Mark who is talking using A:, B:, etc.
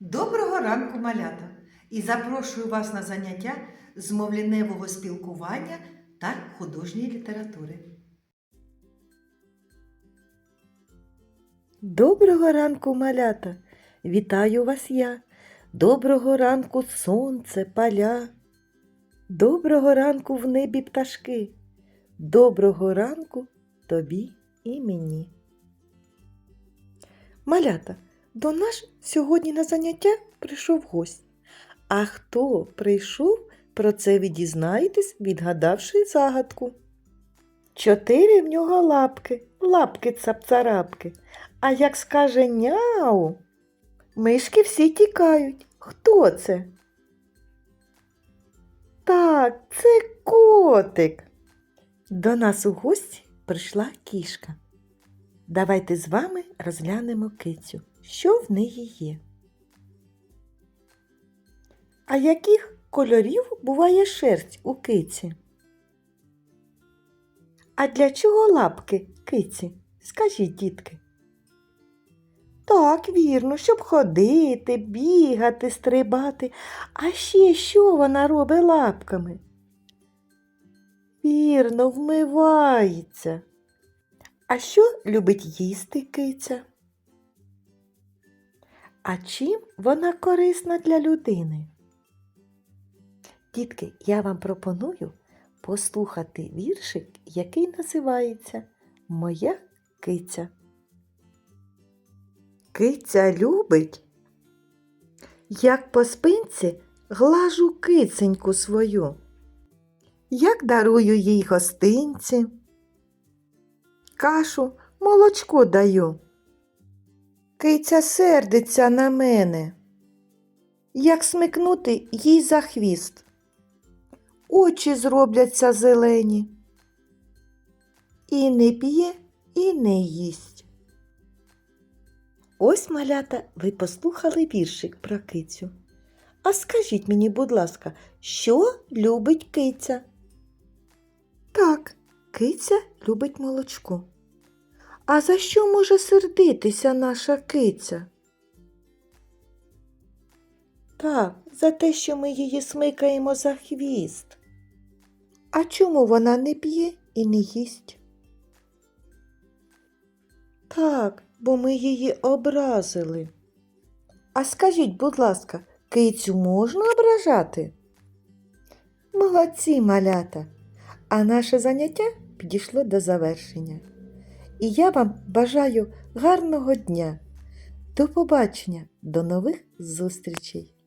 A: Доброго ранку, малята! І запрошую вас на заняття з мовліневого спілкування та художньої літератури.
B: Доброго ранку, малята! Вітаю вас я. Доброго ранку, сонце, поля. Доброго ранку в небі пташки. Доброго ранку тобі і мені. Малята, до нас сьогодні на заняття прийшов гость. А хто прийшов, про це ви дізнаєтесь, відгадавши загадку. Чотири в нього лапки, лапки цапцарапки. А як скаже няу, мишки всі тікають. Хто це? Так, це котик. До нас у гості прийшла кішка. Давайте з вами розглянемо кицю. Що в неї є? А яких кольорів буває шерсть у киці? А для чого лапки киці? Скажіть, дітки. Так, вірно, щоб ходити, бігати, стрибати. А ще що вона робить лапками? Вірно, вмивається. А що любить їсти киця? А чим вона корисна для людини? Дітки, я вам пропоную послухати віршик, який називається Моя киця. Киця любить, як по спинці глажу киценьку свою, як дарую їй гостинці, кашу, молочко даю. Киця сердиться на мене, як смикнути їй за хвіст. Очі зробляться зелені. І не п'є, і не їсть. Ось, малята, ви послухали віршик про кицю. А скажіть мені, будь ласка, що любить киця? Так, киця любить молочко. А за що може сердитися наша киця? Так, за те, що ми її смикаємо за хвіст. А чому вона не п'є і не їсть? Так, бо ми її образили. А скажіть, будь ласка, кицю можна ображати? Молодці, малята! А наше заняття підійшло до завершення. І я вам бажаю гарного дня. До побачення, до нових зустрічей!